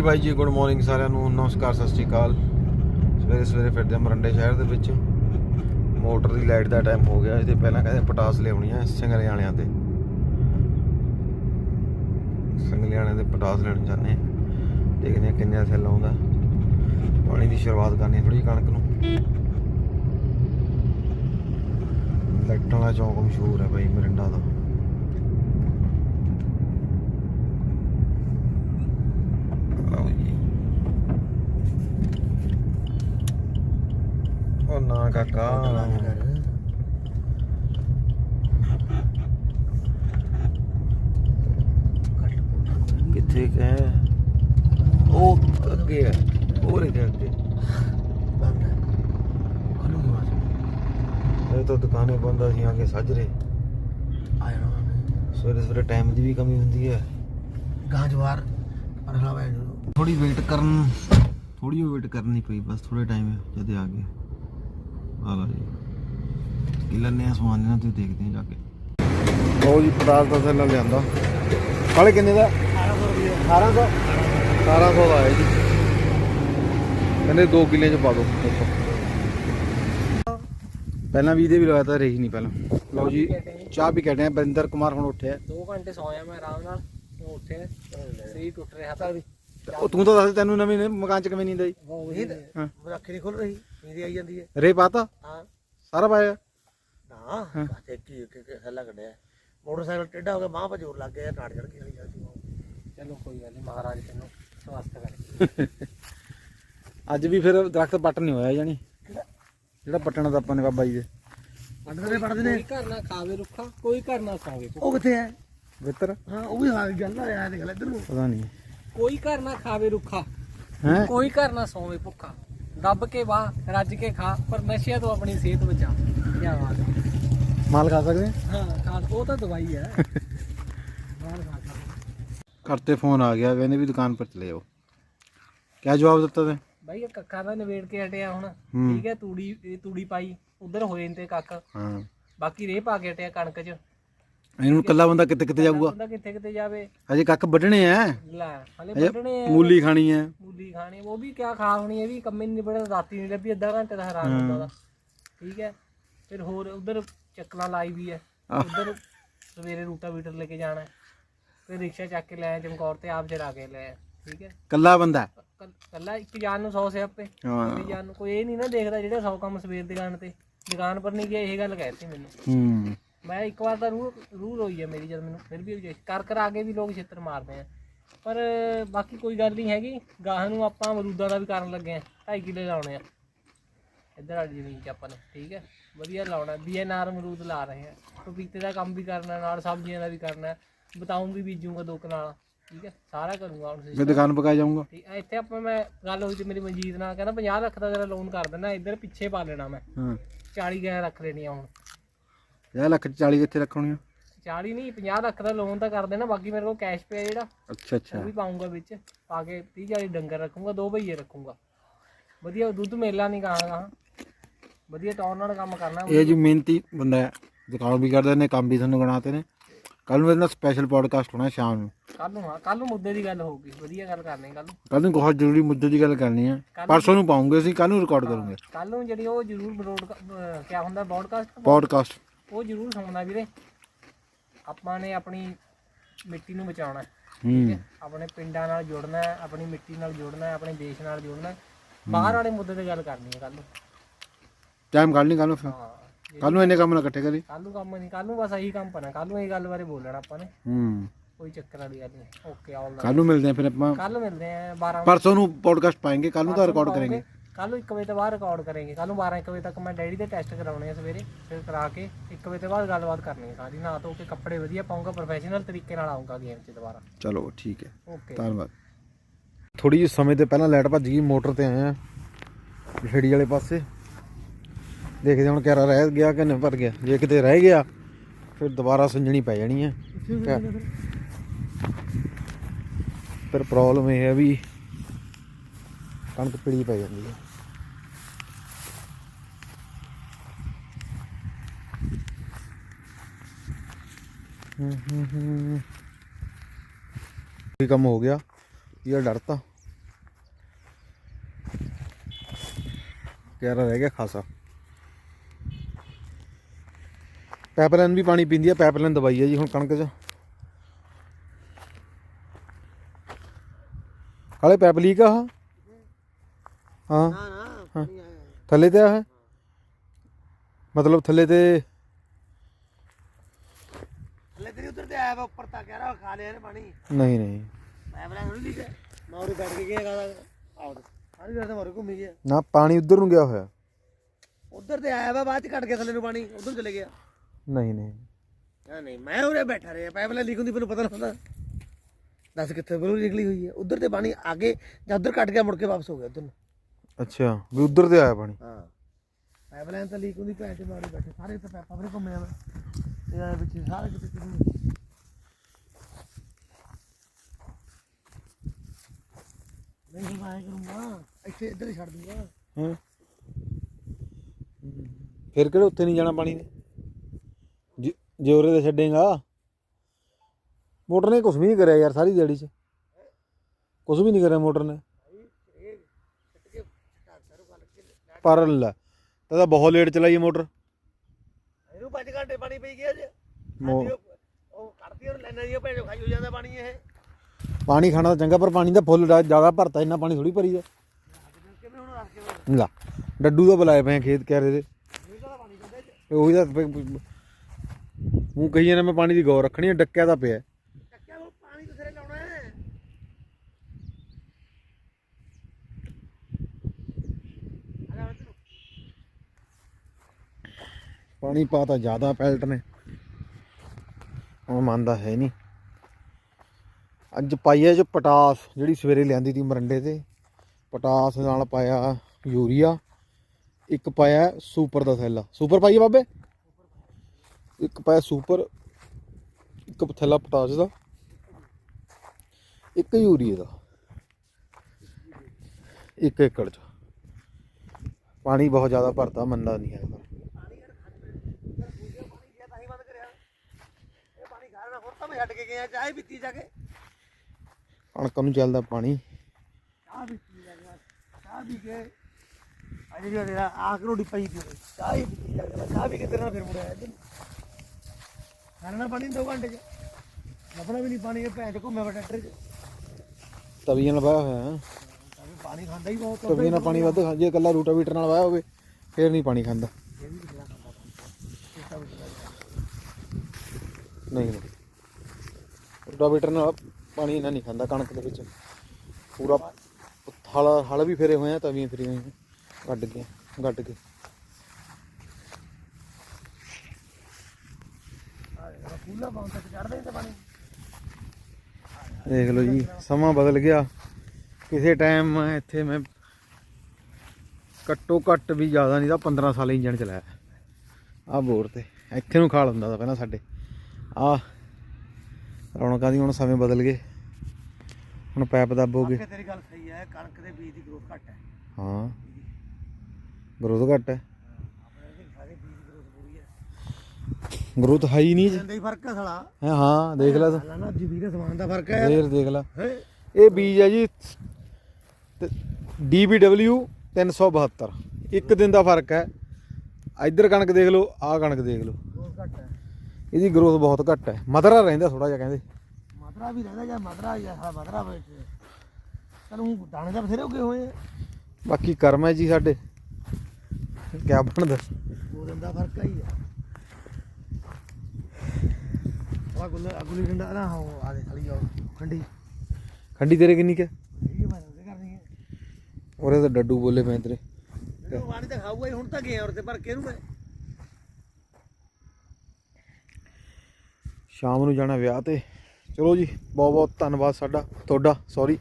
ਬਾਈ ਜੀ good morning ਸਾਰਿਆਂ ਨੂੰ। ਨਮਸਕਾਰ, ਸਤਿ ਸ਼੍ਰੀ ਅਕਾਲ। ਸਵੇਰੇ ਸਵੇਰੇ ਫਿਰਦੇ ਹਾਂ ਮਰੰਡੇ ਸ਼ਹਿਰ ਦੇ ਵਿੱਚ। ਮੋਟਰ ਦੀ ਲਾਈਟ ਦਾ ਟਾਈਮ ਹੋ ਗਿਆ। ਇਹਦੇ ਪਹਿਲਾਂ ਕਹਿੰਦੇ ਪਟਾਸ ਲਿਆਉਣੀ ਆ ਸਿੰਗਲੇ ਵਾਲਿਆਂ ਤੇ। ਸਿੰਗਲੇ ਵਾਲਿਆਂ ਦੇ ਪਟਾਸ ਲੈਣ ਜਾਂਦੇ ਆ। ਦੇਖਦੇ ਹਾਂ ਕਿੰਨੇ ਸੈੱਲ ਆਉਂਦਾ। ਪਾਣੀ ਦੀ ਸ਼ੁਰੂਆਤ ਕਰਨੀ ਥੋੜੀ ਕਣਕ ਨੂੰ। ਲਾਈਟਾਂ ਵਾਲਾ ਚੌਂਕ ਮਸ਼ਹੂਰ ਹੈ ਬਾਈ, ਮਰਿੰਡਾ ਦਾ ਲਓ ਜੀ ਉਹ ਨਾ ਕਾਕਾ। ਕਿੱਥੇ ਕਹੇ ਉਹ ਅੱਗੇ ਹੈ। ਹੋਰ ਇਹਦੇ ਅੱਗੇ। ਇਹ ਤਾਂ ਦੁਕਾਨੇ ਬੰਦ ਅਸੀਂ ਆ ਕੇ ਆਗੇ ਸੱਜਰੇ ਸਵੇਰੇ ਸਵੇਰੇ ਟਾਈਮ ਦੀ ਵੀ ਕਮੀ ਹੁੰਦੀ ਹੈ। ਗਾਜਵਾਰ ਅਰਹਾਵਾ ਥੋੜੀ ਵੇਟ ਕਰਨ ਥੋੜੀ ਵੇਟ ਕਰਨੀ ਪਈ, ਬਸ ਥੋੜੇ ਟਾਈਮ ਜਦ ਆ ਗਏ। ਆ ਲਾ ਜੀ। ਕੀ ਲੈਣੇ ਆ ਸਮਾਨ ਇਹਨਾਂ ਤੇ ਦੇਖਦੇ ਆ ਜਾ ਕੇ। ਲਓ ਜੀ ਪਦਾਰਥ ਦਾ ਸੈੱਲ ਲਿਆਂਦਾ। ਕਾਲੇ ਕਿੰਨੇ ਦਾ? 1800 1800 ਦਾ ਹੈ ਜੀ। ਕਹਿੰਦੇ 2 ਕਿੱਲੇ ਚ ਪਾ ਦੋ। ਦੇਖੋ। ਪਹਿਲਾਂ ਵੀ ਇਹਦੇ ਵੀ ਲਗਾਤਾ ਰਹੀ ਨਹੀਂ ਪਹਿਲਾਂ। ਲਓ ਜੀ ਚਾਹ ਵੀ ਕਹਟੇ ਆ। ਬਰਿੰਦਰ ਕੁਮਾਰ ਹੁਣ ਉੱਠਿਆ। 2 ਘੰਟੇ ਸੌਇਆ ਮੈਂ ਆਰਾਮ ਨਾਲ। ਹੁਣ ਉੱਠਿਆ। ਸਰੀਰ ਟੁੱਟ ਰਿਹਾ। ਤਾਂ ਉਹ ਤੂੰ ਤਾਂ ਦੱਸ ਤੈਨੂੰ ਨਵੀਂ ਮਕਾਨ ਚ ਕਿਵੇਂ ਨੀਂਦ ਆਈ? ਹਾਂ। ਅੱਖ ਨਹੀਂ ਖੁੱਲ ਰਹੀ ਮੇਰੀ ਆਈ ਜਾਂਦੀ ਹੈ। ਰੇ ਪਾਤਾ? ਹਾਂ। ਸਾਰਾ ਪਾਇਆ? ਨਾ ਕਾਤੇ ਕੀ ਕਿ ਹੱਲਾ ਕੱਢਿਆ। ਮੋਟਰਸਾਈਕਲ ਟੇਢਾ ਹੋ ਗਿਆ ਬਾਹ 'ਤੇ ਜ਼ੋਰ ਲੱਗ ਗਿਆ ਟਾੜ ਚੜ ਗਈ ਜਾਂਦੀ ਚਲੋ ਕੋਈ ਗੱਲ ਨਹੀਂ ਮਹਾਰਾਜ ਤੈਨੂੰ ਸਵਾਸਥ ਕਰੇ। ਅੱਜ ਵੀ ਫਿਰ ਦਰਖਤ ਪੱਟ ਨਹੀਂ ਹੋਇਆ ਜਾਨੀ ਜਿਹੜਾ ਪੱਟਣਾ ਤਾਂ ਆਪਾਂ ਨੇ ਬਾਬਾ ਜੀ ਦੇ। ਪੜਦੇ ਨੇ ਪੜਦੇ ਨੇ। ਕੋਈ ਘਰ ਨਾ ਖਾਵੇ ਰੁੱਖਾ ਕੋਈ ਘਰ ਨਾ ਖਾਵੇ। ਉਹ ਕਿੱਥੇ ਹੈ? ਬਿੱਤਰ? ਹਾਂ ਉਹ ਵੀ ਹਾਂ ਗੱਲ ਆ ਯਾਰ ਦੇਖ ਲੈ ਇੱਧਰ ਨੂੰ। ਪਤਾ ਨਹੀਂ। ਕੋਈ ਘਰ ਨਾ ਖਾਵੇ ਰੁੱਖਾ। ਹੈ? ਕੋਈ ਘਰ ਨਾ ਸੋਵੇ ਭੁੱਖਾ। ਦੱਬ ਕੇ ਵਾਹ ਰੱਜ ਕੇ ਖਾ ਪਰ ਨਸ਼ਿਆਂ ਤੋਂ ਆਪਣੀ ਸਿਹਤ ਬਚਾ। ਕੀ ਬਾਤ ਹੈ। ਮਾਲ ਖਾ ਸਕਦੇ? ਹਾਂ ਉਹ ਤਾਂ ਦਵਾਈ ਹੈ। ਬਾਹਰ ਖਾ ਸਕਦਾ। ਘਰ ਤੇ ਫੋਨ ਆ ਗਿਆ ਕਹਿੰਦੇ ਵੀ ਦੁਕਾਨ ਪਰ ਚਲੇ ਜਾਓ ਕਿਆ ਜਵਾਬ ਦਿੱਤਾ ਤੇ? ਬਾਈ ਇਹ ਕੱਖਾਂ ਦਾ ਨਵੇੜ ਕੇ ਹਟਿਆ ਹੁਣ। ਹੂੰ। ਠੀਕ ਹੈ ਤੂੜੀ ਇਹ ਤੂੜੀ ਪਾਈ ਉਧਰ ਹੋਏ ਨੇ ਤੇ ਕੱਖ। ਹਾਂ। ਬਾਕੀ ਰੇਹ ਪਾ ਕੇ ਹਟਿਆ ਕਣਕ 'ਚ। ਇਹਨੂੰ ਕੱਲਾ ਬੰਦਾ ਕਿੱਥੇ ਕਿੱਥੇ ਜਾਊਗਾ? ਬੰਦਾ ਕਿੱਥੇ ਕਿੱਥੇ ਜਾਵੇ? ਅਜੇ ਕੱਖ ਵੱਢਣੇ ਆ ਲੈ ਹਲੇ ਵੱਢਣੇ ਆ ਮੂਲੀ ਖਾਣੀ ਹੈ ਮੂਲੀ ਖਾਣੀ ਉਹ ਵੀ ਕਿਆ ਖਾ ਹੋਣੀ ਇਹ ਵੀ ਕੰਮੇ ਨਹੀਂ ਬੜਾ ਰਾਤੀ ਨਹੀਂ ਲੱਭੀ ਅੱਧਾ ਘੰਟੇ ਦਾ ਹੈਰਾਨ ਹੁੰਦਾ ਠੀਕ ਹੈ ਫਿਰ ਹੋਰ ਉਧਰ ਚੱਕਲਾਂ ਲਾਈ ਵੀ ਆਹ। ਉਧਰ ਸਵੇਰੇ ਰੂਟਾ ਵੀਟਰ ਲੈ ਕੇ ਜਾਣਾ। ਫਿਰ ਰਿਕਸ਼ਾ ਚੱਕ ਕੇ ਲੈ ਚਮਕੌਰ ਤੇ ਆਪ ਜਰਾ ਕੇ ਲੈ ਠੀਕ ਹੈ ਕੱਲਾ ਬੰਦਾ ਕੱਲਾ ਇੱਕ ਜਾਨ ਨੂੰ 100 ਸਿਆਪੇ। ਹਾਂ। ਜਾਨ ਨੂੰ ਕੋਈ ਇਹ ਨਹੀਂ ਨਾ ਦੇਖਦਾ ਜਿਹੜਾ 100 ਕੰਮ ਸਵੇਰ ਦੁਕਾਨ ਤੇ। ਦੁਕਾਨ ਪਰ ਨਹੀਂ ਗਿਆ ਇਹ ਗੱਲ ਕਹਿਤੀ ਮੈਨੂੰ। ਹੂੰ। ਮੈਂ ਇੱਕ ਵਾਰ ਤਾਂ ਰੂਹ ਰੂਹ ਰੋਈ ਹੈ ਮੇਰੀ ਜਦ ਮੈਨੂੰ ਫਿਰ ਵੀ ਕਰ ਕਰ ਆ ਕੇ ਵੀ ਲੋਕ ਛਿੱਤਰ ਮਾਰਦੇ ਆ। ਪਰ ਬਾਕੀ ਕੋਈ ਗੱਲ ਨਹੀਂ ਹੈਗੀ ਗਾਹ ਨੂੰ ਆਪਾਂ ਅਮਰੂਦਾਂ ਦਾ ਵੀ ਕਰਨ ਲੱਗੇ ਆ 2.5 ਕਿੱਲੇ ਲਾਉਣੇ ਆ। ਇੱਧਰ ਵਾਲੀ ਜ਼ਮੀਨ 'ਚ ਆਪਾਂ ਨੇ ਠੀਕ ਹੈ ਵਧੀਆ ਲਾਉਣਾ ਬੀਐਨਆਰ ਅਮਰੂਦ ਲਾ ਰਹੇ ਆ। ਪਪੀਤੇ ਦਾ ਕੰਮ ਵੀ ਕਰਨਾ ਨਾਲ ਸਬਜ਼ੀਆਂ ਦਾ ਵੀ ਕਰਨਾ ਬਤਾਉਂ ਵੀ ਬੀਜੂਗਾ ਦੋ ਕਨਾਲ ਠੀਕ ਹੈ ਸਾਰਾ ਕਰੂੰਗਾ ਹੁਣ ਮੈਂ। ਦੁਕਾਨ ਪਕਾ ਜਾਊਂਗਾ। ਠੀਕ ਹੈ ਇੱਥੇ ਆਪਾਂ ਮੈਂ ਗੱਲ ਹੋਈ ਤੇ ਮੇਰੀ ਮਨਜੀਤ ਨਾਲ ਕਹਿੰਦਾ 50 ਲੱਖ ਦਾ ਜਰਾ ਲੋਨ ਕਰ ਦੇਣਾ ਇੱਧਰ ਪਿੱਛੇ ਪਾ ਲੈਣਾ ਮੈਂ। ਹਾਂ। 40 ਗਾਂ ਰੱਖ ਲੈਣੀਆਂ ਹੁਣ। 50 ਲੱਖ 40 ਕਿੱਥੇ ਰੱਖਣੀਆਂ 40 ਨਹੀਂ 50 ਲੱਖ ਦਾ ਲੋਨ ਤਾਂ ਕਰ ਦੇਣਾ ਬਾਕੀ ਮੇਰੇ ਕੋਲ ਕੈਸ਼ ਪਿਆ ਜਿਹੜਾ ਅੱਛਾ ਅੱਛਾ। ਉਹ ਵੀ ਪਾਉਂਗਾ ਵਿੱਚ ਪਾ ਕੇ 30 40 ਡੰਗਰ ਰੱਖੂੰਗਾ ਦੋ ਭਈਏ ਰੱਖੂੰਗਾ। ਵਧੀਆ ਦੁੱਧ ਮੇਲਾ ਨਹੀਂ ਕਹਾਂਗਾ ਵਧੀਆ ਟੌਰ ਨਾਲ ਕੰਮ ਕਰਨਾ। ਇਹ ਜੀ ਮਿਹਨਤੀ ਬੰਦਾ ਹੈ ਦੁਕਾਨ ਵੀ ਕਰਦਾ ਨੇ ਕੰਮ ਵੀ ਤੁਹਾਨੂੰ ਗਣਾਤੇ ਨੇ। ਕੱਲ ਨੂੰ ਇਹਦਾ ਸਪੈਸ਼ਲ ਪੋਡਕਾਸਟ ਹੋਣਾ ਸ਼ਾਮ ਨੂੰ। ਕੱਲ ਨੂੰ ਹਾਂ ਕੱਲ ਨੂੰ ਮੁੱਦੇ ਦੀ ਗੱਲ ਹੋਊਗੀ ਵਧੀਆ ਗੱਲ ਕਰਨੀ ਕੱਲ ਨੂੰ। ਕੱਲ ਨੂੰ ਬਹੁਤ ਜ਼ਰੂਰੀ ਮੁੱਦੇ ਦੀ ਗੱਲ ਕਰਨੀ ਹੈ ਪਰਸੋਂ ਨੂੰ ਪਾਉਂਗੇ ਅਸੀਂ ਕੱਲ ਨੂੰ ਰਿਕਾਰਡ ਕਰੂੰਗੇ। ਕੱਲ ਨੂੰ ਜਿਹੜੀ ਉਹ ਜ਼ਰੂਰ ਬਰੋਡ ਕਿਆ ਹੁੰਦਾ ਬ੍ਰੌਡਕਾਸਟ ਪੋਡਕਾਸਟ ਉਹ ਜ਼ਰੂਰ ਸੁਣਨਾ ਵੀਰੇ। ਆਪਾਂ ਨੇ ਆਪਣੀ ਮਿੱਟੀ ਨੂੰ ਬਚਾਉਣਾ। ਹੈ, ਹੂੰ? ਆਪਣੇ ਪਿੰਡਾਂ ਨਾਲ ਜੁੜਨਾ ਹੈ ਆਪਣੀ ਮਿੱਟੀ ਨਾਲ ਜੁੜਨਾ ਹੈ ਆਪਣੇ ਦੇਸ਼ ਨਾਲ ਜੁੜਨਾ। ਹੈ ਬਾਹਰ ਵਾਲੇ ਮੁੱਦੇ ਤੇ ਗੱਲ ਕਰਨੀ ਹੈ ਕੱਲ ਨੂੰ। ਟਾਈਮ ਕੱਢ ਲਈ ਕੱਲ ਨੂੰ ਫਿਰ। ਹਾਂ ਕੱਲ ਨੂੰ ਇੰਨੇ ਕੰਮ ਨਾ ਇਕੱਠੇ ਕਰੀ ਕੱਲ ਨੂੰ ਕੰਮ ਨਹੀਂ ਕੱਲ ਨੂੰ ਬਸ ਇਹੀ ਕੰਮ ਪਣਾ। ਕੱਲ ਨੂੰ ਇਹ ਗੱਲ ਬਾਰੇ ਬੋਲਣਾ ਆਪਾਂ ਨੇ। ਹੂੰ। ਕੋਈ ਚੱਕਰ ਵਾਲੀ ਗੱਲ ਨਹੀਂ। ਓਕੇ ਆਲ ਕੱਲ ਨੂੰ ਮਿਲਦੇ ਆ ਫਿਰ ਆਪਾਂ। ਕੱਲ ਮਿਲਦੇ ਆ 12 ਪਰਸੋਂ ਨੂੰ ਪੋਡਕਾਸਟ ਪਾएंगे ਕੱਲ ਨੂੰ ਤਾਂ ਰਿਕਾਰਡ ਕਰਾਂਗੇ। ਕੱਲ ਨੂੰ 1 ਵਜੇ ਤੋਂ ਬਾਅਦ ਰਿਕਾਰਡ ਕਰਾਂਗੇ। ਕੱਲ ਨੂੰ 12 1 ਵਜੇ ਤੱਕ ਮੈਂ ਡੈਡੀ ਦੇ ਟੈਸਟ ਕਰਾਉਣੇ ਆ ਸਵੇਰੇ ਫਿਰ ਕਰਾ ਕੇ 1 ਵਜੇ ਤੋਂ ਬਾਅਦ ਗੱਲਬਾਤ ਕਰਨੀ ਹੈ ਸਾਰੀ। ਨਹਾ ਧੋ ਕੇ ਕੱਪੜੇ ਵਧੀਆ ਪਾਉਂਗਾ ਪ੍ਰੋਫੈਸ਼ਨਲ ਤਰੀਕੇ ਨਾਲ ਆਉਂਗਾ ਗੇਮ 'ਚ ਦੁਬਾਰਾ। ਚਲੋ ਠੀਕ ਹੈ। ਓਕੇ ਧੰਨਵਾਦ। ਥੋੜੀ ਜਿਹੀ ਸਮੇਂ ਤੇ ਪਹਿਲਾਂ ਲਾਈਟ ਭੱਜ ਗਈ ਮੋਟਰ ਤੇ ਆਏ ਆ ਛੇੜੀ ਵਾਲੇ ਪਾਸੇ। ਦੇਖਦੇ ਹੁਣ ਕਿਹੜਾ ਰਹਿ ਗਿਆ ਕਿ ਨਹੀਂ ਭਰ ਗਿਆ। ਜੇ ਕਿਤੇ ਰਹਿ ਗਿਆ ਫਿਰ ਦੁਬਾਰਾ ਸੰਜਣੀ ਪੈ ਜਾਣੀ ਹੈ? ਫਿਰ? ਪ੍ਰੋਬਲਮ ਇਹ ਹੈ ਵੀ ਕਣਕ ਪੀੜੀ ਪੈ ਜਾਂਦੀ ਹੈ। ਹੂੰ ਹੂੰ ਇਹ ਕੰਮ ਹੋ ਗਿਆ। ਇਹ ਡਰਤਾ ਕਿਹੜਾ ਰਹਿ ਗਿਆ ਖਾਸਾ। ਪੈਪਲਾਈਨ ਵੀ ਪਾਣੀ ਪੀਂਦੀ ਆ। ਪੈਪਲਾਈਨ ਦਵਾਈ ਆ ਜੀ ਹੁਣ ਕਣਕ 'ਚ। ਕਾਲੇ ਪੈਪ ਲੀਕ ਆ ਹਾਂ। ਨਾ ਨਾ ਥੱਲੇ ਤੇ ਆ ਹੈ। ਮਤਲਬ ਥੱਲੇ ਤੇ ਥੱਲੇ ਤੇਰੀ ਉਧਰ ਤੇ ਆਇਆ ਵਾ ਉੱਪਰ ਤਾਂ ਕਹਿ ਰਹਾ ਖਾ ਲਿਆ ਨੇ ਪਾਣੀ। ਨਹੀਂ ਨਹੀਂ। ਮੈਂ ਬਲਾ ਹੁਣ ਲਿਖਿਆ ਮੈਂ ਉਰੇ ਬੈਠ ਕੇ ਗਿਆ ਗਾ ਆਉ ਸਾਰੀ ਰਾਤ ਮਰੇ ਘੁੰਮੀ ਗਿਆ। ਨਾ ਪਾਣੀ ਉਧਰ ਨੂੰ ਗਿਆ ਹੋਇਆ। ਉਧਰ ਤੇ ਆਇਆ ਵਾ ਬਾਅਦ ਚ ਕੱਟ ਗਿਆ ਥੱਲੇ ਨੂੰ ਪਾਣੀ ਉਧਰ ਚਲੇ ਗਿਆ। ਨਹੀਂ ਨਹੀਂ। ਨਾ ਨਹੀਂ ਮੈਂ ਉਰੇ ਬੈਠਾ ਰਿਹਾ ਪਾਈਪਲਾਈਨ ਲੀਕ ਹੁੰਦੀ ਮੈਨੂੰ ਪਤਾ ਨਾ ਹੁੰਦਾ। ਦੱਸ ਕਿੱਥੇ ਬਲੂ ਨਿਕਲੀ ਹੋਈ ਹੈ। ਉਧਰ ਤੇ ਪਾਣੀ ਆਗੇ ਜਾਂ ਉਧਰ ਕੱਟ ਗਿਆ ਮੁੜ ਕੇ ਵਾਪਸ ਹੋ ਗਿਆ ਉਧਰ ਨੂੰ। ਅੱਛਾ ਵੀ ਉਧਰ ਤੇ ਆਇਆ ਪਾਣੀ? ਹਾਂ। ਪਾਈਪਲਾਈਨ ਤਾਂ ਲੀਕ ਹੁੰਦੀ ਭੈਣ ਤੇ ਮਾਰੀ ਬੈਠੇ ਸਾਰੇ ਤਾਂ ਪੈਪਾ ਬਰੇ ਘੁੰਮੇ ਆ ਤੇ ਆ ਵਿੱਚ ਸਾਰੇ ਕਿਤੇ ਕਿਤੇ ਨਹੀਂ ਮੈਂ ਕਰੂੰਗਾ ਇੱਥੇ ਇੱਧਰ ਹੀ ਛੱਡ ਦੂੰਗਾ। ਹਾਂ। ਫਿਰ ਕਿਹੜੇ ਉੱਥੇ ਨਹੀਂ ਜਾਣਾ ਪਾਣੀ ਨੇ ਜੇ- ਜੇ ਉਰੇ ਤੇ ਛੱਡੇਗਾ। ਮੋਟਰ ਨੇ ਕੁਝ ਵੀ ਨਹੀਂ ਕਰਿਆ ਯਾਰ ਸਾਰੀ ਦਿਹਾੜੀ 'ਚ। ਕੁਝ ਵੀ ਨਹੀਂ ਕਰਿਆ ਮੋਟਰ ਨੇ। ਪਰ ਲੈ ਤਾਂ ਬਹੁਤ ਲੇਟ ਚਲਾਈ ਹੈ ਮੋਟਰ। ਇਹਨੂੰ 5 ਘੰਟੇ ਪਾਣੀ ਪਈ ਗਿਆ ਜੇ। ਮੋ- ਉਹ ਕੱਢਦੀ ਉਹ ਲੈਣਾ ਜੀ ਭੈਣ ਖਾਈ ਹੋ ਜਾਂਦਾ ਪਾਣੀ ਇਹ। ਪਾਣੀ ਖਾਣਾ ਤਾਂ ਚੰਗਾ ਪਰ ਪਾਣੀ ਦਾ ਫੁੱਲ ਜ਼ਿਆਦਾ ਭਰਤਾ ਇੰਨਾ ਪਾਣੀ ਥੋੜੀ ਭਰੀ ਦਾ। ਕਿਵੇਂ ਹੁਣ ਰੱਖ ਕੇ ਲਾ ਡੱਡੂ ਦਾ ਬੁਲਾਏ ਪਏ ਆ ਖੇਤ ਕਹਿ ਰਹੇ ਤੇ ਪਾਣੀ ਇਹ ਉਹੀ ਤਾਂ ਉਹ ਕਹੀ ਜਾਂਦਾ ਮੈਂ ਪਾਣੀ ਦੀ ਗੌਰ ਰੱਖਣੀ ਹੈ ਡੱਕਿਆ ਤਾਂ ਪਿਆ ਟੱਕਿਆ ਉਹ ਪਾਣੀ ਦੂਸਰੇ ਲਾਉਣਾ ਹੈ ਆ ਜਾ ਇੱਧਰ ਨੂੰ। ਪਾਣੀ ਪਾ ਤਾਂ ਜ਼ਿਆਦਾ ਪੈਲਟ ਨੇ। ਹੁਣ ਮੰਨਦਾ ਹੈ ਨਹੀਂ। ਅੱਜ ਪਾਈਆ ਚ ਪਟਾਸ, ਜਿਹੜੀ ਸਵੇਰੇ ਲਿਆਂਦੀ ਤੀ ਮਰੰਡੇ ਤੇ। ਪਟਾਸ ਨਾਲ ਪਾਇਆ ਯੂਰੀਆ, ਇੱਕ ਪਾਇਆ ਸੁਪਰ ਦਾ ਥੈਲਾ। ਸੁਪਰ ਪਾਈਏ ਬਾਬੇ? ਇੱਕ ਪਾਇਆ ਸੁਪਰ, ਇੱਕ ਥੈਲਾ ਪਟਾਸ ਦਾ, ਇੱਕ ਯੂਰੀਏ ਦਾ। ਇੱਕ ਏਕੜ ਚ। ਪਾਣੀ ਬਹੁਤ ਜ਼ਿਆਦਾ ਭਰਤਾ ਮੰਨਦਾ ਨਹੀਂ ਹੈਗਾ ਪਾਣੀ ਗਿਆ ਤਾਂ ਹੀ ਬੰਦ ਕਰਿਆ ਇਹ ਪਾਣੀ ਘਰ ਨਾਲ ਹੁਣ ਤਾਂ ਮੈਂ ਛੱਡ ਕੇ ਗਿਆ ਚਾਹ ਹੀ ਪੀਤੀ ਜਾ ਕੇ। ਕਣਕ ਨੂੰ ਚੱਲਦਾ ਪਾਣੀ। ਚਾਹ ਪੀਤੀ ਜਾ ਕੇ ਚਾਹ ਪੀ ਕੇ। ਅਜੇ ਜਿਹੜਾ ਤੇਰਾ ਆਖ ਰੋਟੀ ਪਈ ਪਈ ਹੋਈ, ਚਾਹ ਹੀ ਪੀਤੀ ਜਾ ਕੇ ਚਾਹ ਪੀ ਕੇ ਤੇਰੇ ਨਾਲ ਫਿਰ ਮੁੜਿਆ ਪਾਣੀ ਦੋ ਘੰਟੇ ਚ। ਲੱਭਣਾ ਵੀ ਨਹੀਂ ਪਾਣੀ ਇਹ ਭੈਣ ਚ ਘੁੰਮਿਆ ਵਾ ਟਰੈਕਟਰ ਚ। ਤਵੀਆਂ ਨਾਲ ਵਾਇਆ ਹੋਇਆ। ਤਾਂ ਵੀ ਪਾਣੀ ਖਾਂਦਾ ਹੀ ਬਹੁਤ ਤਵੀਆਂ ਨਾਲ ਪਾਣੀ ਵੱਧ ਖਾ ਜੇ ਇਕੱਲਾ ਰੂਟਾਵੀਟਰ ਨਾਲ ਵਾਇਆ ਹੋਵੇ ਫੇਰ ਨਹੀਂ ਪਾਣੀ ਖਾਂਦਾ। ਨਹੀਂ। ਰੂਟਾਵੀਟਰ ਨਾਲ ਪਾਣੀ ਇਹਨਾਂ ਨਹੀਂ ਖਾਂਦਾ ਕਣਕ ਦੇ ਵਿੱਚ। ਪੂਰਾ ਹਲ ਹਲ ਵੀ ਫੇਰੇ ਹੋਏ ਆ, ਤਵੀਆਂ ਫੇਰੀਆਂ ਹੋਈਆਂ। ਗੱਡ ਕੇ ਗੱਡ ਕੇ ਦੇਖ ਲਓ ਜੀ, ਸਮਾਂ ਬਦਲ ਗਿਆ। ਕਿਸੇ ਟਾਈਮ ਇੱਥੇ ਮੈਂ ਘੱਟੋ ਘੱਟ ਵੀ ਜ਼ਿਆਦਾ ਨਹੀਂ ਤਾਂ 15 ਸਾਲ ਇੰਜਣ ਚਲਾਇਆ। ਆਹ ਬੋਰ ਤੇ, ਇੱਥੇ ਨੂੰ ਖਾਲ ਹੁੰਦਾ ਤਾਂ ਪਹਿਲਾਂ ਸਾਡੇ। ਆਹ ਰੌਣਕਾਂ ਦੀ ਹੁਣ ਸਮੇਂ ਬਦਲ ਗਏ। ਹੁਣ ਪੈਪ ਦੱਬੋਗੇ ਤੇਰੀ ਗੱਲ ਸਹੀ ਹੈ ਕਣਕ ਦੇ ਬੀਜ ਦੀ ਗਰੋਥ ਘੱਟ ਹੈ। ਹਾਂ। ਗਰੋਥ ਘੱਟ ਹੈ। ਦੇ ਦੀ ਗਰੋਥ ਪੂਰੀ ਹੈ ਗਰੋਥ ਹੈ ਹੀ ਨਹੀਂ ਜੀ। ਜਾਂਦਾ ਹੀ ਫ਼ਰਕ ਹੈ ਸਾਲਾ। ਹੈਂ, ਹਾਂ ਦੇਖ ਲੈ। ਤੂੰ ਨਾ ਜੀਵੀ ਦੇ ਸਮਾਨ ਦਾ ਫ਼ਰਕ ਹੈ। ਫੇਰ ਦੇਖ ਲੈ। ਇਹ ਬੀਜ ਹੈ ਜੀ DBW 372 ਇੱਕ ਦਿਨ ਦਾ ਫ਼ਰਕ ਹੈ। ਇੱਧਰ ਕਣਕ ਦੇਖ ਲਓ ਆਹ ਕਣਕ ਦੇਖ ਲਓ। ਇਹਦੀ ਗਰੋਥ ਬਹੁਤ ਘੱਟ ਹੈ। ਮਦਰਾ ਰਹਿੰਦਾ ਥੋੜਾ ਜਿਹਾ ਕਹਿੰਦੇ। ਮਦਰਾ ਵੀ ਰਹਿੰਦਾ ਜਾਂ ਮਦਰਾ ਜਾਂ ਮਦਰਾ ਵਿੱਚ। ਤੈਨੂੰ ਦਾਣੇ ਦਾ ਬਥੇਰੇ ਉਗੇ ਹੋਏ ਆ। ਬਾਕੀ ਕਰਮ ਹੈ ਜੀ ਸਾਡੇ। ਕਿਆ ਬਣਦਾ? ਦੋ ਦਿਨ ਦਾ ਫ਼ਰਕ ਹੀ ਹੈ ਆ। ਗੁੱਲ ਅਗਲੀ ਡੰਡਾ ਨਾ ਹੋ ਆ ਦੇ ਖਲੀ ਜਾਓ ਖੰਡੀ। ਖੰਡੀ ਤੇਰੇ ਕਿੰਨੀ ਕੁ ਮੈਂ ਉਹਦੇ ਉਰੇ ਤਾਂ ਡੱਡੂ ਬੋਲੇ ਪਏ ਤੇਰੇ। ਮੈਨੂੰ ਪਾਣੀ ਤਾਂ ਖਾਊਗਾ ਹੀ ਹੁਣ ਤਾਂ ਗਿਆ ਔਰ ਤੇ ਪਰ ਕਿਹਨੂੰ ਮੈਂ ਸ਼ਾਮ ਨੂੰ ਜਾਣਾ ਵਿਆਹ ਤੇ। ਚਲੋ ਜੀ ਬਹੁਤ ਬਹੁਤ ਧੰਨਵਾਦ ਸਾਡਾ ਤੁਹਾਡਾ ਸੌਰੀ